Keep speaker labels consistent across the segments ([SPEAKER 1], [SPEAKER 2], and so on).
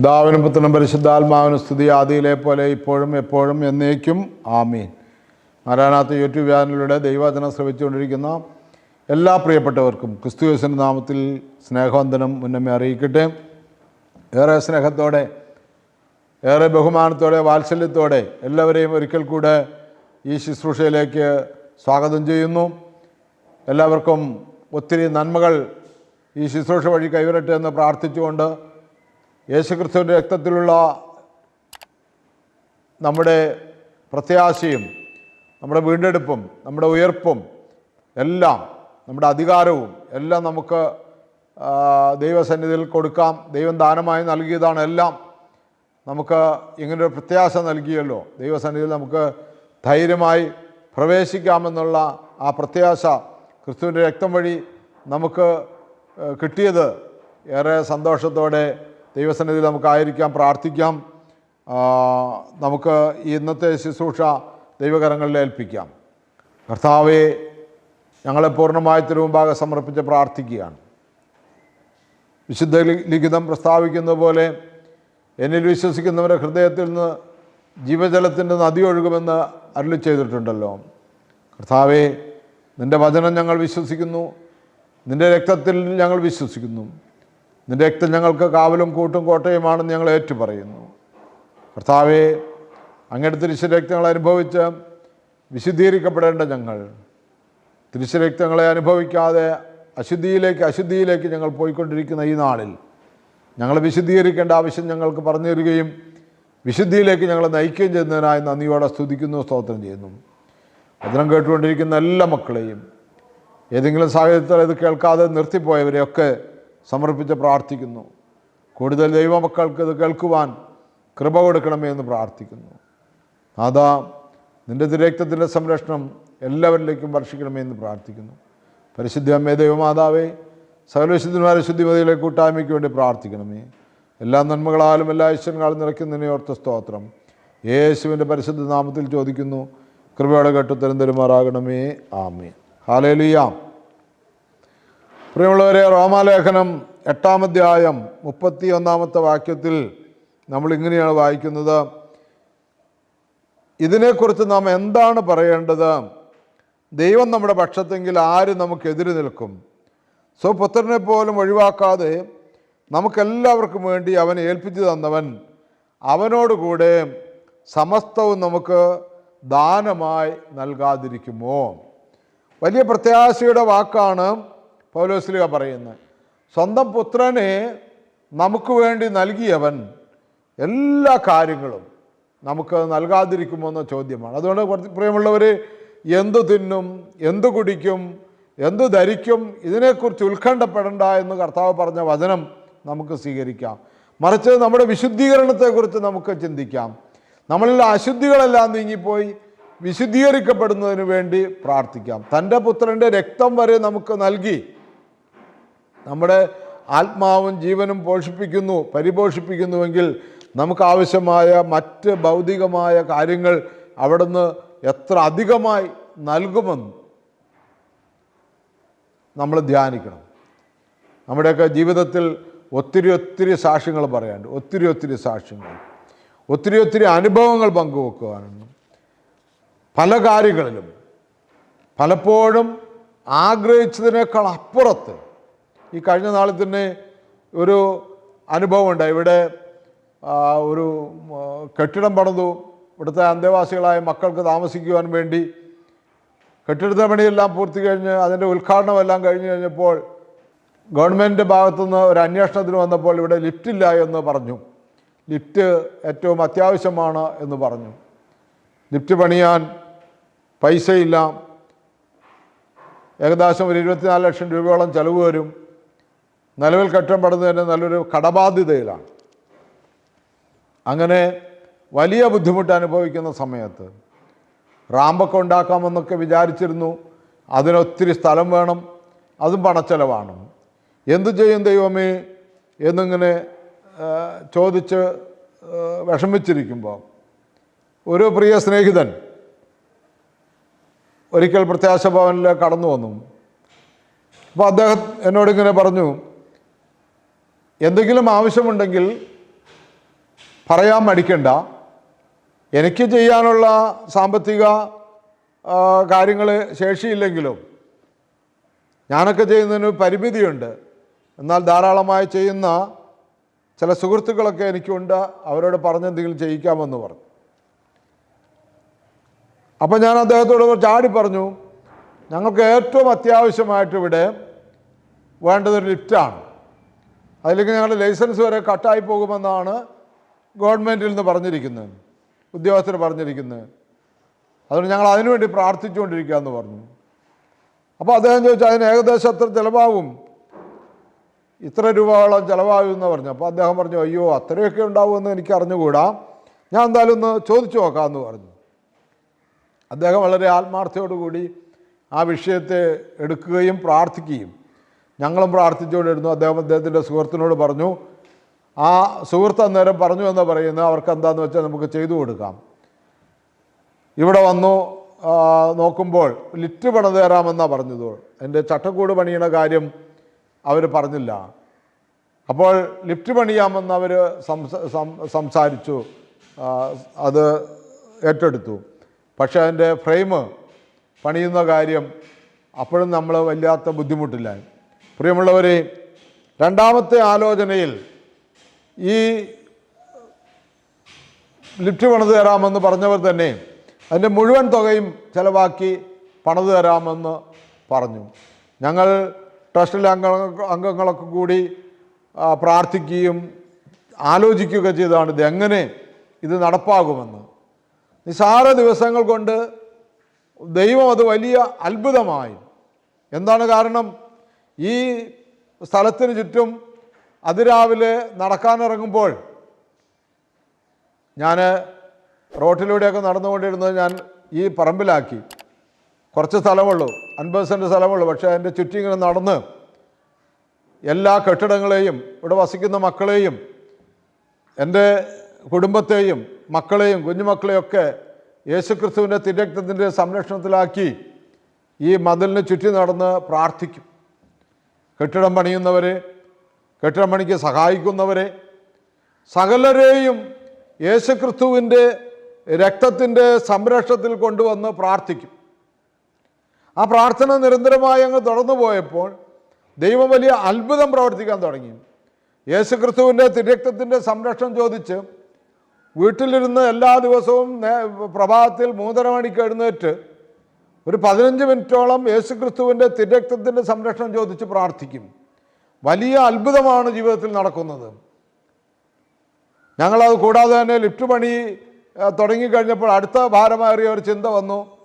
[SPEAKER 1] പിതാവിനും പുത്രനും പരിശുദ്ധാത്മാവിനും സ്തുതി. ആദിയിലെ പോലെ ഇപ്പോഴും എപ്പോഴും എന്നേക്കും. ആമീൻ. ആരാനാത്ത യൂട്യൂബ് ചാനലിലൂടെ ദൈവവചനം ശ്രമിച്ചുകൊണ്ടിരിക്കുന്ന എല്ലാ പ്രിയപ്പെട്ടവർക്കും ക്രിസ്തുവേശന്റെ നാമത്തിൽ സ്നേഹവന്ദനം മുന്നമേ അറിയിക്കട്ടെ. ഏറെ സ്നേഹത്തോടെ ഏറെ ബഹുമാനത്തോടെ വാത്സല്യത്തോടെ എല്ലാവരെയും ഒരിക്കൽ കൂടെ ഈ ശുശ്രൂഷയിലേക്ക് സ്വാഗതം ചെയ്യുന്നു. എല്ലാവർക്കും ഒത്തിരി നന്മകൾ ഈ ശുശ്രൂഷ വഴി കൈവരട്ടെ എന്ന് പ്രാർത്ഥിച്ചുകൊണ്ട് യേശുക്രിസ്തുവിന്റെ രക്തത്തിലുള്ള നമ്മുടെ പ്രത്യാശയും നമ്മുടെ വീണ്ടെടുപ്പും നമ്മുടെ ഉയർപ്പും എല്ലാം നമ്മുടെ അധികാരവും എല്ലാം നമുക്ക് ദൈവസന്നിധിയിൽ കൊടുക്കാം. ദൈവം ദാനമായി നൽകിയതാണ് എല്ലാം. നമുക്ക് ഇങ്ങനൊരു പ്രത്യാശ നൽകിയല്ലോ. ദൈവസന്നിധിയിൽ നമുക്ക് ധൈര്യമായി പ്രവേശിക്കാമെന്നുള്ള ആ പ്രത്യാശ ക്രിസ്തുവിന്റെ രക്തം വഴി നമുക്ക് കിട്ടിയത്. ഏറെ സന്തോഷത്തോടെ ദൈവസന്നിധിയിൽ നമുക്കായിരിക്കാം പ്രാർത്ഥിക്കാം. നമുക്ക് ഇന്നത്തെ ശുശ്രൂഷ ദൈവകരങ്ങളിൽ ഏൽപ്പിക്കാം. കർത്താവെ ഞങ്ങളെ പൂർണമായി തിരുമുമ്പാകെ സമർപ്പിച്ച് പ്രാർത്ഥിക്കുകയാണ്. വിശുദ്ധ ലിഖിതം പ്രസ്താവിക്കുന്ന പോലെ എന്നിൽ വിശ്വസിക്കുന്നവരുടെ ഹൃദയത്തിൽ നിന്ന് ജീവജലത്തിന്റെ നദി ഒഴുകുമെന്ന് അരുളി ചെയ്തിട്ടുണ്ടല്ലോ. കർത്താവെ നിന്റെ വചനം ഞങ്ങൾ വിശ്വസിക്കുന്നു. നിന്റെ രക്തത്തിൽ ഞങ്ങൾ വിശ്വസിക്കുന്നു. നിന്റെ രക്തം ഞങ്ങൾക്ക് കാവലും കൂട്ടും കോട്ടയുമാണെന്ന് ഞങ്ങൾ ഏറ്റുപറയുന്നു. കർത്താവെ അങ്ങയുടെ തിരിശരക്തങ്ങൾ അനുഭവിച്ച് വിശുദ്ധീകരിക്കപ്പെടേണ്ട ഞങ്ങൾ. തിരിശരക്തങ്ങളെ അനുഭവിക്കാതെ അശുദ്ധിയിലേക്ക് അശുദ്ധിയിലേക്ക് ഞങ്ങൾ പോയിക്കൊണ്ടിരിക്കുന്ന ഈ നാളിൽ ഞങ്ങൾ വിശുദ്ധീകരിക്കേണ്ട ആവശ്യം ഞങ്ങൾക്ക് പറഞ്ഞു തരികയും വിശുദ്ധിയിലേക്ക് ഞങ്ങൾ നയിക്കുകയും ചെയ്യുന്നതിനായി നന്ദിയോടെ സ്തുതിക്കുന്നു സ്തോത്രം ചെയ്യുന്നു. വചനം കേട്ടുകൊണ്ടിരിക്കുന്ന എല്ലാ മക്കളെയും ഏതെങ്കിലും സാഹചര്യത്തിൽ ഇത് കേൾക്കാതെ നിർത്തിപ്പോയവരെയൊക്കെ സമർപ്പിച്ച് പ്രാർത്ഥിക്കുന്നു. കൂടുതൽ ദൈവമക്കൾക്ക് ഇത് കേൾക്കുവാൻ കൃപ കൊടുക്കണമേ എന്ന് പ്രാർത്ഥിക്കുന്നു. അതാ നിന്റെ തിരക്തത്തിന്റെ സംരക്ഷണം എല്ലാവരിലേക്കും വർഷിക്കണമേ എന്ന് പ്രാർത്ഥിക്കുന്നു. പരിശുദ്ധ അമ്മേ ദൈവമാതാവേ സകലവിശുദ്ധന്മാരെ ശുദ്ധിമതിയിലെ കൂട്ടായ്മയ്ക്ക് വേണ്ടി പ്രാർത്ഥിക്കണമേ. എല്ലാ നന്മകളാലും എല്ലാ ഈശ്വരങ്ങളും നിറയ്ക്കുന്നതിനെ ഓർത്ത സ്തോത്രം. യേശുവിന്റെ പരിശുദ്ധ നാമത്തിൽ ചോദിക്കുന്നു. കൃപയോടെ കേട്ടുത്തരം തരുമാറാകണമേ. ആമേ ഹാലേലിയാം പ്രിയമുള്ളവരെ റോമാലേഖനം എട്ടാമധ്യായം മുപ്പത്തി ഒന്നാമത്തെ വാക്യത്തിൽ നമ്മൾ ഇങ്ങനെയാണ് വായിക്കുന്നത്. ഇതിനെക്കുറിച്ച് നാം എന്താണ് പറയേണ്ടത്? ദൈവം നമ്മുടെ പക്ഷത്തെങ്കിൽ ആര് നമുക്കെതിരെ നിൽക്കും? സ്വപുത്രനെ പോലും ഒഴിവാക്കാതെ നമുക്കെല്ലാവർക്കും വേണ്ടി അവൻ ഏൽപ്പിച്ചു തന്നവൻ അവനോടുകൂടെ സമസ്തവും നമുക്ക് ദാനമായി നൽകാതിരിക്കുമോ? വലിയ പ്രത്യാശയുടെ വാക്കാണ് പൗലോസ്ലിക പറയുന്നത് സ്വന്തം പുത്രനെ നമുക്ക് വേണ്ടി നൽകിയവൻ എല്ലാ കാര്യങ്ങളും നമുക്ക് നൽകാതിരിക്കുമോ എന്ന ചോദ്യമാണ്. അതുകൊണ്ട് കുറച്ച് പ്രിയമുള്ളവർ എന്തു തിന്നും എന്തു കുടിക്കും എന്തു ധരിക്കും ഇതിനെക്കുറിച്ച് ഉത്കണ്ഠപ്പെടേണ്ട എന്ന് കർത്താവ് പറഞ്ഞ വചനം നമുക്ക് സ്വീകരിക്കാം. മറിച്ച് നമ്മുടെ വിശുദ്ധീകരണത്തെക്കുറിച്ച് നമുക്ക് ചിന്തിക്കാം. നമ്മളിൽ അശുദ്ധികളെല്ലാം നീങ്ങിപ്പോയി വിശുദ്ധീകരിക്കപ്പെടുന്നതിന് വേണ്ടി പ്രാർത്ഥിക്കാം. തന്റെ പുത്രന്റെ രക്തം വരെ നമുക്ക് നൽകി നമ്മുടെ ആത്മാവും ജീവനും പോഷിപ്പിക്കുന്നു പരിപോഷിപ്പിക്കുന്നുവെങ്കിൽ നമുക്കാവശ്യമായ മറ്റ് ഭൗതികമായ കാര്യങ്ങൾ അവിടുന്ന് എത്ര അധികമായി നൽകുമെന്ന് നമ്മൾ ധ്യാനിക്കണം. നമ്മുടെയൊക്കെ ജീവിതത്തിൽ ഒത്തിരി ഒത്തിരി സാക്ഷ്യങ്ങൾ പറയാനുണ്ട്. ഒത്തിരി ഒത്തിരി സാക്ഷ്യങ്ങൾ. ഒത്തിരി ഒത്തിരി അനുഭവങ്ങൾ പങ്കുവെക്കുവാനുണ്ട്. പല കാര്യങ്ങളിലും പലപ്പോഴും ആഗ്രഹിച്ചതിനേക്കാൾ അപ്പുറത്ത് ഈ കഴിഞ്ഞ നാളിൽ തന്നെ ഒരു അനുഭവം ഉണ്ട്. ഇവിടെ ഒരു കെട്ടിടം പണിതു. ഇവിടുത്തെ അന്തേവാസികളായ മക്കൾക്ക് താമസിക്കുവാൻ വേണ്ടി കെട്ടിടത്തെ പണിയെല്ലാം പൂർത്തി കഴിഞ്ഞ് അതിന്റെ ഉദ്ഘാടനമെല്ലാം കഴിഞ്ഞ് കഴിഞ്ഞപ്പോൾ ഗവൺമെന്റ് ഭാഗത്തുനിന്ന് ഒരു അന്വേഷണത്തിന് വന്നപ്പോൾ ഇവിടെ ലിഫ്റ്റില്ല എന്ന് പറഞ്ഞു. ലിഫ്റ്റ് ഏറ്റവും അത്യാവശ്യമാണ് എന്ന് പറഞ്ഞു. ലിഫ്റ്റ് പണിയാൻ പൈസയില്ല. ഏകദേശം ഒരു ഇരുപത്തിനാല് ലക്ഷം രൂപയോളം ചിലവ് വരും. നിലവിൽ കെട്ടിടം തന്നെ നല്ലൊരു കടബാധ്യതയിലാണ്. അങ്ങനെ വലിയ ബുദ്ധിമുട്ട് അനുഭവിക്കുന്ന സമയത്ത് റാമ്പൊക്കെ ഉണ്ടാക്കാമെന്നൊക്കെ വിചാരിച്ചിരുന്നു. അതിനൊത്തിരി സ്ഥലം വേണം അതും പണച്ചെലവാണ്. എന്തു ചെയ്യും ദൈവമേ എന്നിങ്ങനെ ചോദിച്ച് വിഷമിച്ചിരിക്കുമ്പോൾ ഒരു പ്രിയ സ്നേഹിതൻ ഒരിക്കൽ പ്രത്യാശ ഭവനിൽ കടന്നു വന്നു. അപ്പോൾ അദ്ദേഹം എന്നോടിങ്ങനെ പറഞ്ഞു എന്തെങ്കിലും ആവശ്യമുണ്ടെങ്കിൽ പറയാൻ മടിക്കണ്ട. എനിക്ക് ചെയ്യാനുള്ള സാമ്പത്തിക കാര്യങ്ങൾ ശേഷിയില്ലെങ്കിലും ഞാനൊക്കെ ചെയ്യുന്നതിന് പരിമിതിയുണ്ട്. എന്നാൽ ധാരാളമായി ചെയ്യുന്ന ചില സുഹൃത്തുക്കളൊക്കെ എനിക്കുണ്ട്. അവരോട് പറഞ്ഞെന്തെങ്കിലും ചെയ്യിക്കാമെന്ന് പറഞ്ഞു. അപ്പം ഞാൻ അദ്ദേഹത്തോട് ചാടി പറഞ്ഞു ഞങ്ങൾക്ക് ഏറ്റവും അത്യാവശ്യമായിട്ട് ഇവിടെ വേണ്ടതൊരു ലിഫ്റ്റാണ്. അതിലേക്ക് ഞങ്ങളുടെ ലൈസൻസ് വരെ കട്ടായി പോകുമെന്നാണ് ഗവൺമെന്റിൽ നിന്ന് പറഞ്ഞിരിക്കുന്നത്. ഉദ്യോഗസ്ഥർ പറഞ്ഞിരിക്കുന്നത്. അതുകൊണ്ട് ഞങ്ങൾ അതിനുവേണ്ടി പ്രാർത്ഥിച്ചുകൊണ്ടിരിക്കുക എന്ന് പറഞ്ഞു. അപ്പോൾ അദ്ദേഹം ചോദിച്ചു അതിന് ഏകദേശം എത്ര ചിലവാകും? ഇത്ര രൂപയോളം ചിലവാകും എന്ന് പറഞ്ഞു. അപ്പോൾ അദ്ദേഹം പറഞ്ഞു അയ്യോ അത്രയൊക്കെ ഉണ്ടാവുമെന്ന് എനിക്ക് അറിഞ്ഞുകൂടാ. ഞാൻ എന്തായാലും ഒന്ന് ചോദിച്ചു നോക്കാമെന്ന് പറഞ്ഞു. അദ്ദേഹം വളരെ ആത്മാർത്ഥയോടുകൂടി ആ വിഷയത്തെ എടുക്കുകയും പ്രാർത്ഥിക്കുകയും ഞങ്ങളും പ്രാർത്ഥിച്ചുകൊണ്ടിരുന്നു. അദ്ദേഹം അദ്ദേഹത്തിന്റെ സുഹൃത്തിനോട് പറഞ്ഞു ആ സുഹൃത്ത് അന്നേരം പറഞ്ഞു എന്ന് പറയുന്നത്. അവർക്ക് എന്താണെന്ന് വെച്ചാൽ നമുക്ക് ചെയ്തു കൊടുക്കാം. ഇവിടെ വന്നു നോക്കുമ്പോൾ ലിറ്റ് പണിത് തരാമെന്നാണ് പറഞ്ഞത്. എന്റെ ചട്ടക്കൂട് പണിയണ കാര്യം അവർ പറഞ്ഞില്ല. അപ്പോൾ ലിഫ്റ്റ് പണിയാമെന്ന് അവർ സംസ സംസാരിച്ചു. അത് ഏറ്റെടുത്തു. പക്ഷേ അതിന്റെ ഫ്രെയിം പണിയുന്ന കാര്യം അപ്പോഴും നമ്മൾ വല്ലാത്ത ബുദ്ധിമുട്ടില്ലായി പ്രിയമുള്ളവരെ രണ്ടാമത്തെ ആലോചനയിൽ ഈ ലിഫ്റ്റ് പണിത് തരാമെന്ന് പറഞ്ഞവർ തന്നെ അതിന്റെ മുഴുവൻ തുകയും ചിലവാക്കി പണിത് തരാമെന്ന് പറഞ്ഞു. ഞങ്ങൾ ട്രസ്റ്റിലെ അംഗ അംഗങ്ങളൊക്കെ കൂടി പ്രാർത്ഥിക്കുകയും ആലോചിക്കുകയൊക്കെ ചെയ്തതാണ് എങ്ങനെ ഇത് നടപ്പാകുമെന്ന്. നിസാര ദിവസങ്ങൾ കൊണ്ട് ദൈവം അത് വലിയ അത്ഭുതമായി. എന്താണ് കാരണം? ഈ സ്ഥലത്തിന് ചുറ്റും അതിരാവിലെ നടക്കാനിറങ്ങുമ്പോൾ ഞാൻ റോട്ടിലൂടെയൊക്കെ നടന്നുകൊണ്ടിരുന്നത് ഞാൻ ഈ പറമ്പിലാക്കി. കുറച്ച് സ്ഥലമുള്ളൂ അൻപത് സെന്റ് സ്ഥലമുള്ളൂ. പക്ഷേ അതിന്റെ ചുറ്റും ഇങ്ങനെ നടന്ന് എല്ലാ കെട്ടിടങ്ങളെയും ഇവിടെ വസിക്കുന്ന മക്കളെയും എന്റെ കുടുംബത്തെയും മക്കളെയും കുഞ്ഞുമക്കളെയൊക്കെ യേശുക്രിസ്തുവിന്റെ തിരക്തത്തിന്റെ സംരക്ഷണത്തിലാക്കി ഈ മതിലിന് ചുറ്റി നടന്ന് പ്രാർത്ഥിക്കും. കെട്ടിടം പണിയുന്നവരെ കെട്ടിടം പണിക്ക് സഹായിക്കുന്നവരെ സകലരെയും യേശുക്രിസ്തുവിന്റെ രക്തത്തിന്റെ സംരക്ഷണത്തിൽ കൊണ്ടുവന്ന് പ്രാർത്ഥിക്കും. ആ പ്രാർത്ഥന നിരന്തരമായി അങ്ങ് തുടർന്നു പോയപ്പോൾ ദൈവം വലിയ അത്ഭുതം പ്രവർത്തിക്കാൻ തുടങ്ങി. യേശുക്രിസ്തുവിന്റെ തിരക്തത്തിന്റെ സംരക്ഷണം ചോദിച്ച് വീട്ടിലിരുന്ന് എല്ലാ ദിവസവും പ്രഭാതത്തിൽ മൂന്നര മണിക്ക് എഴുന്നേറ്റ് ഒരു പതിനഞ്ച് മിനിറ്റോളം യേശുക്രിസ്തുവിന്റെ തിരക്തത്തിന്റെ സംരക്ഷണം ചോദിച്ച് പ്രാർത്ഥിക്കും. വലിയ അത്ഭുതമാണ് ജീവിതത്തിൽ നടക്കുന്നത്. ഞങ്ങളത് കൂടാതെ തന്നെ ലിഫ്റ്റ് പണി തുടങ്ങിക്കഴിഞ്ഞപ്പോൾ അടുത്ത ഭാരമേറിയ ഒരു ചിന്ത വന്നു.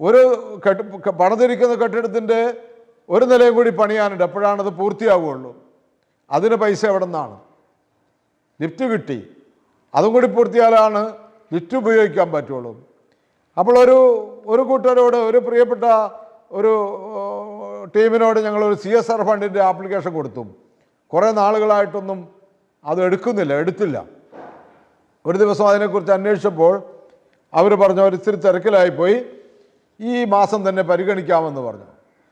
[SPEAKER 1] ഒരു കെട്ടി പണിതിരിക്കുന്ന കെട്ടിടത്തിന്റെ ഒരു നിലയും കൂടി പണിയാനുണ്ട്. എപ്പോഴാണത് പൂർത്തിയാവുകയുള്ളൂ. അതിന് പൈസ എവിടെ നിന്നാണ്? ലിഫ്റ്റ് കിട്ടി. അതും കൂടി പൂർത്തിയാലാണ് ലിഫ്റ്റ് ഉപയോഗിക്കാൻ പറ്റുള്ളൂ. അപ്പോൾ ഒരു ഒരു കൂട്ടരോട് ഒരു പ്രിയപ്പെട്ട ഒരു ടീമിനോട് ഞങ്ങളൊരു സി എസ് ആർ ഫണ്ടിന്റെ ആപ്ലിക്കേഷൻ കൊടുത്തു. കുറേ നാളുകളായിട്ടൊന്നും അത് എടുക്കുന്നില്ല എടുത്തില്ല. ഒരു ദിവസം അതിനെക്കുറിച്ച് അന്വേഷിച്ചപ്പോൾ അവർ പറഞ്ഞു അവർ ഇത്തിരി തിരക്കിലായിപ്പോയി. ഈ മാസം തന്നെ പരിഗണിക്കാമെന്ന് പറഞ്ഞു.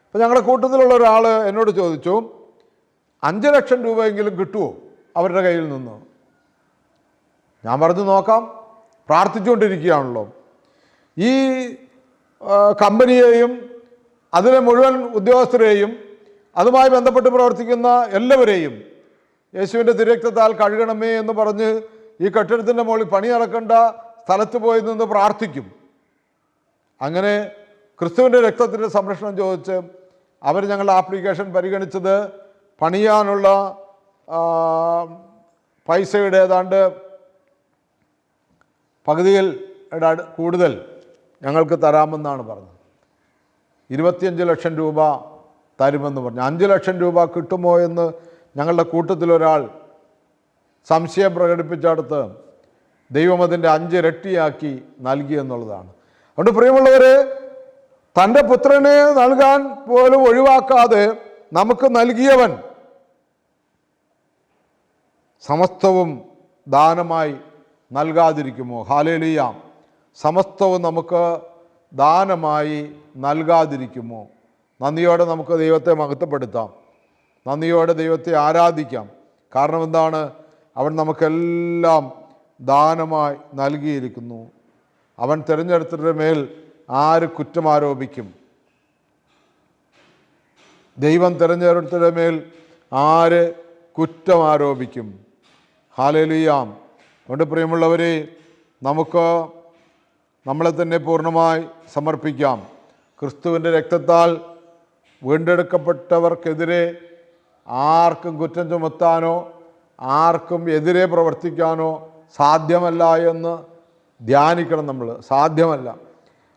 [SPEAKER 1] അപ്പോൾ ഞങ്ങളുടെ കൂട്ടത്തിലുള്ള ഒരാൾ എന്നോട് ചോദിച്ചു അഞ്ച് ലക്ഷം രൂപയെങ്കിലും കിട്ടുമോ അവരുടെ കയ്യിൽ നിന്ന്. ഞാൻ പറഞ്ഞു നോക്കാം. പ്രാർത്ഥിച്ചുകൊണ്ടിരിക്കുകയാണല്ലോ. ഈ കമ്പനിയെയും അതിലെ മുഴുവൻ ഉദ്യോഗസ്ഥരെയും അതുമായി ബന്ധപ്പെട്ട് പ്രവർത്തിക്കുന്ന എല്ലാവരെയും യേശുവിന്റെ തിരക്തത്താൽ കഴുകണമേ എന്ന് പറഞ്ഞ് ഈ കെട്ടിടത്തിന്റെ മുകളിൽ പണി നടക്കേണ്ട സ്ഥലത്ത് പോയി നിന്ന് പ്രാർത്ഥിക്കും. അങ്ങനെ ക്രിസ്തുവിന്റെ രക്തത്തിന്റെ സംരക്ഷണം ചോദിച്ച് അവർ ഞങ്ങളുടെ ആപ്ലിക്കേഷൻ പരിഗണിച്ചത് പണിയാനുള്ള പൈസയുടെ ഏതാണ്ട് പകുതിയിൽ കൂടുതൽ ഞങ്ങൾക്ക് തരാമെന്നാണ് പറഞ്ഞത്. ഇരുപത്തിയഞ്ച് ലക്ഷം രൂപ തരുമെന്ന് പറഞ്ഞു. അഞ്ച് ലക്ഷം രൂപ കിട്ടുമോ എന്ന് ഞങ്ങളുടെ കൂട്ടത്തിലൊരാൾ സംശയം പ്രകടിപ്പിച്ചടുത്ത് ദൈവം അതിന്റെ അഞ്ച് ഇരട്ടിയാക്കി നൽകി എന്നുള്ളതാണ്. അതുകൊണ്ട് പ്രിയമുള്ളവർ തന്റെ പുത്രനെ നൽകാൻ പോലും ഒഴിവാക്കാതെ നമുക്ക് നൽകിയവൻ സമസ്തവും ദാനമായി നൽകാതിരിക്കുമോ? ഹാലേലിയ. സമസ്തവും നമുക്ക് ദാനമായി നൽകാതിരിക്കുമോ? നന്ദിയോടെ നമുക്ക് ദൈവത്തെ മഹത്വപ്പെടുത്താം. നന്ദിയോടെ ദൈവത്തെ ആരാധിക്കാം. കാരണം എന്താണ്? അവൻ നമുക്കെല്ലാം ദാനമായി നൽകിയിരിക്കുന്നു. അവൻ തിരഞ്ഞെടുത്തവരുടെ മേൽ ആര് കുറ്റം ആരോപിക്കും? ദൈവം തിരഞ്ഞെടുത്തവരുടെ മേൽ ആര് കുറ്റം ആരോപിക്കും? ഹാലേലിയാം അതുകൊണ്ട് പ്രിയമുള്ളവരെ നമുക്ക് നമ്മളെ തന്നെ പൂർണമായി സമർപ്പിക്കാം. ക്രിസ്തുവിന്റെ രക്തത്താൽ വീണ്ടെടുക്കപ്പെട്ടവർക്കെതിരെ ആർക്കും കുറ്റം ചുമത്താനോ ആർക്കും എതിരെ പ്രവർത്തിക്കാനോ സാധ്യമല്ല എന്ന് ധ്യാനിക്കണം നമ്മൾ സാധ്യമല്ല.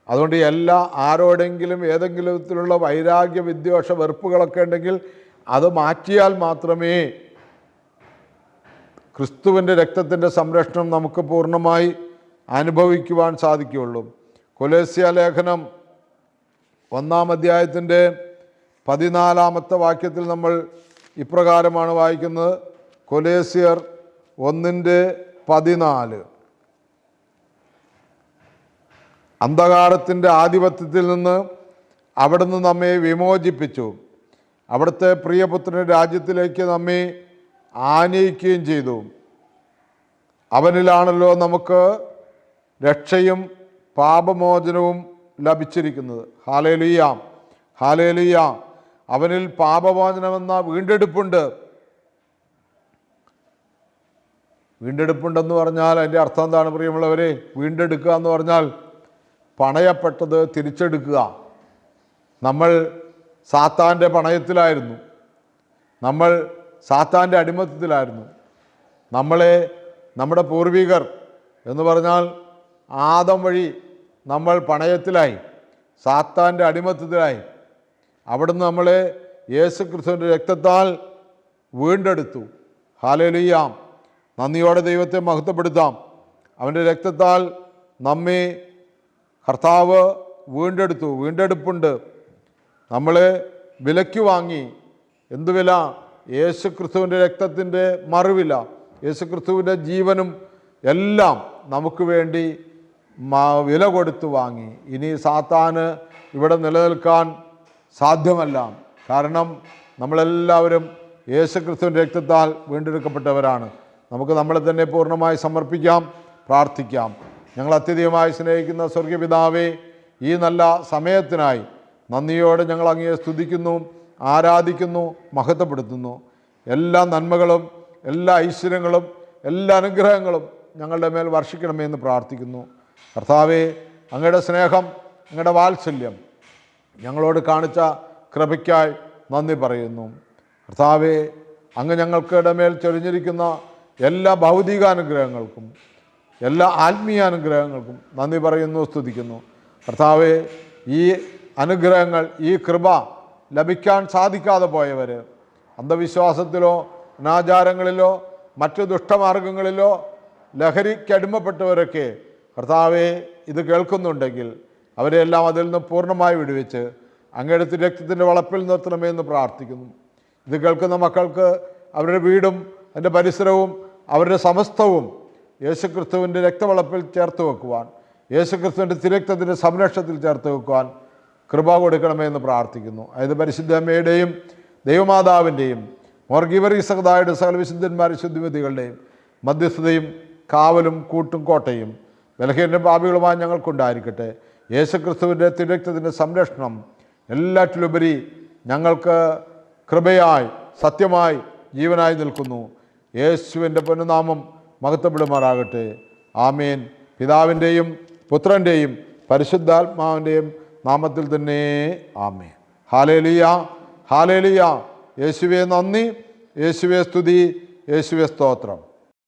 [SPEAKER 1] അതുകൊണ്ട് എല്ലാ ആരോടെങ്കിലും ഏതെങ്കിലും വിധത്തിലുള്ള വൈരാഗ്യ വിദ്വേഷ വെറുപ്പുകളൊക്കെ ഉണ്ടെങ്കിൽ അത് മാറ്റിയാൽ മാത്രമേ ക്രിസ്തുവിന്റെ രക്തത്തിന്റെ സംരക്ഷണം നമുക്ക് പൂർണമായി അനുഭവിക്കുവാൻ സാധിക്കുകയുള്ളൂ. കൊലേസ്യ ലേഖനം ഒന്നാം അധ്യായത്തിന്റെ പതിനാലാമത്തെ വാക്യത്തിൽ നമ്മൾ ഇപ്രകാരമാണ് വായിക്കുന്നത്. കൊലേസ്യർ ഒന്നിന്റെ പതിനാല്. അന്ധകാരത്തിന്റെ ആധിപത്യത്തിൽ നിന്ന് അവിടുന്ന് നമ്മെ വിമോചിപ്പിച്ചു. അവിടുത്തെ പ്രിയപുത്രന്റെ രാജ്യത്തിലേക്ക് നമ്മെ ആനയിക്കുകയും ചെയ്തു. അവനിലാണല്ലോ നമുക്ക് രക്ഷയും പാപമോചനവും ലഭിച്ചിരിക്കുന്നത്. ഹാലേലുയ്യാം ഹാലേലുയ്യാം അവനിൽ പാപമോചനമെന്ന വീണ്ടെടുപ്പുണ്ട്. വീണ്ടെടുപ്പുണ്ടെന്ന് പറഞ്ഞാൽ അതിന്റെ അർത്ഥം എന്താണ് പ്രിയമുള്ളവരെ? വീണ്ടെടുക്കുക എന്ന് പറഞ്ഞാൽ പണയപ്പെട്ടത് തിരിച്ചെടുക്കുക. നമ്മൾ സാത്താന്റെ പണയത്തിലായിരുന്നു. നമ്മൾ സാത്താന്റെ അടിമത്തത്തിലായിരുന്നു. നമ്മളെ നമ്മുടെ പൂർവികർ എന്ന് പറഞ്ഞാൽ ആദം വഴി നമ്മൾ പണയത്തിലായി സാത്താന്റെ അടിമത്തത്തിലായി. അവിടുന്ന് നമ്മളെ യേശു ക്രിസ്തുവിന്റെ രക്തത്താൽ വീണ്ടെടുത്തു. ഹാലലുയാം നന്ദിയോടെ ദൈവത്തെ മഹത്വപ്പെടുത്താം. അവന്റെ രക്തത്താൽ നമ്മെ കർത്താവ് വീണ്ടെടുത്തു. വീണ്ടെടുപ്പുണ്ട്. നമ്മളെ വിലയ്ക്ക് വാങ്ങി. എന്തു വില? യേശു ക്രിസ്തുവിന്റെ രക്തത്തിന്റെ മറുവില. യേശു ക്രിസ്തുവിന്റെ ജീവനും എല്ലാം നമുക്ക് വേണ്ടി വില കൊടുത്ത് വാങ്ങി. ഇനി സാത്താന് ഇവിടെ നിലനിൽക്കാൻ സാധ്യമല്ല. കാരണം നമ്മളെല്ലാവരും യേശുക്രിസ്തുവിന്റെ രക്തത്താൽ വീണ്ടെടുക്കപ്പെട്ടവരാണ്. നമുക്ക് നമ്മളെ തന്നെ പൂർണമായി സമർപ്പിക്കാം പ്രാർത്ഥിക്കാം. ഞങ്ങൾ അത്യധികമായി സ്നേഹിക്കുന്ന സ്വർഗപിതാവേ ഈ നല്ല സമയത്തിനായി നന്ദിയോടെ ഞങ്ങൾ അങ്ങയെ സ്തുതിക്കുന്നു ആരാധിക്കുന്നു മഹത്വപ്പെടുത്തുന്നു. എല്ലാ നന്മകളും എല്ലാ ഐശ്വര്യങ്ങളും എല്ലാ അനുഗ്രഹങ്ങളും ഞങ്ങളുടെ മേൽ വർഷിക്കണമേ എന്ന് പ്രാർത്ഥിക്കുന്നു. കർത്താവേ അങ്ങയുടെ സ്നേഹം അങ്ങയുടെ വാത്സല്യം ഞങ്ങളോട് കാണിച്ച കൃപയ്ക്കായി നന്ദി പറയുന്നു. കർത്താവെ അങ്ങ് ഞങ്ങൾക്കിടെ മേൽ ചൊരിഞ്ഞിരിക്കുന്ന എല്ലാ ഭൗതികാനുഗ്രഹങ്ങൾക്കും എല്ലാ ആത്മീയാനുഗ്രഹങ്ങൾക്കും നന്ദി പറയുന്നു സ്തുതിക്കുന്നു. കർത്താവെ ഈ അനുഗ്രഹങ്ങൾ ഈ കൃപ ലഭിക്കാൻ സാധിക്കാതെ പോയവർ അന്ധവിശ്വാസത്തിലോ അനാചാരങ്ങളിലോ മറ്റു ദുഷ്ടമാർഗങ്ങളിലോ ലഹരിക്കടിമപ്പെട്ടവരൊക്കെ കർത്താവെ ഇത് കേൾക്കുന്നുണ്ടെങ്കിൽ അവരെല്ലാം അതിൽ നിന്ന് പൂർണമായി വിടുവിച്ച് അങ്ങെടുത്ത് രക്തത്തിന്റെ വളപ്പിൽ നിർത്തണമേ എന്ന് പ്രാർത്ഥിക്കുന്നു. ഇത് കേൾക്കുന്ന മക്കൾക്ക് അവരുടെ വീടും അതിന്റെ പരിസരവും അവരുടെ സമസ്തവും യേശുക്രിസ്തുവിന്റെ രക്തവളപ്പിൽ ചേർത്ത് വെക്കുവാൻ യേശുക്രിസ്തുവിന്റെ തിരക്തത്തിന്റെ സംരക്ഷണത്തിൽ ചേർത്ത് വെക്കുവാൻ കൃപ കൊടുക്കണമേ എന്ന് പ്രാർത്ഥിക്കുന്നു. അതായത് പരിശുദ്ധ അമ്മയുടെയും ദൈവമാതാവിന്റെയും മോർഗീവറി സഹതായുടെ സകല വിശുദ്ധന്മാരുടെ ശുദ്ധിമതികളുടെയും മധ്യസ്ഥതയും കാവലും കൂട്ടും കോട്ടയും ബലഹീന പാപികളുമായി ഞങ്ങൾക്കുണ്ടായിരിക്കട്ടെ. യേശുക്രിസ്തുവിന്റെ തിരക്തത്തിന്റെ സംരക്ഷണം എല്ലാറ്റിലുപരി ഞങ്ങൾക്ക് കൃപയായി സത്യമായി ജീവനായി നിൽക്കുന്നു. യേശുവിന്റെ പൊന്നുനാമം മഹത്വപ്പെടുമാറാകട്ടെ. ആമേൻ. പിതാവിന്റെയും പുത്രന്റെയും പരിശുദ്ധാത്മാവിന്റെയും നാമത്തിൽ തന്നെ ആമേൻ. Hallelujah hallelujah. യേശുവെ നന്ദി യേശുവെ സ്തുതി യേശുവെ സ്തോത്രം.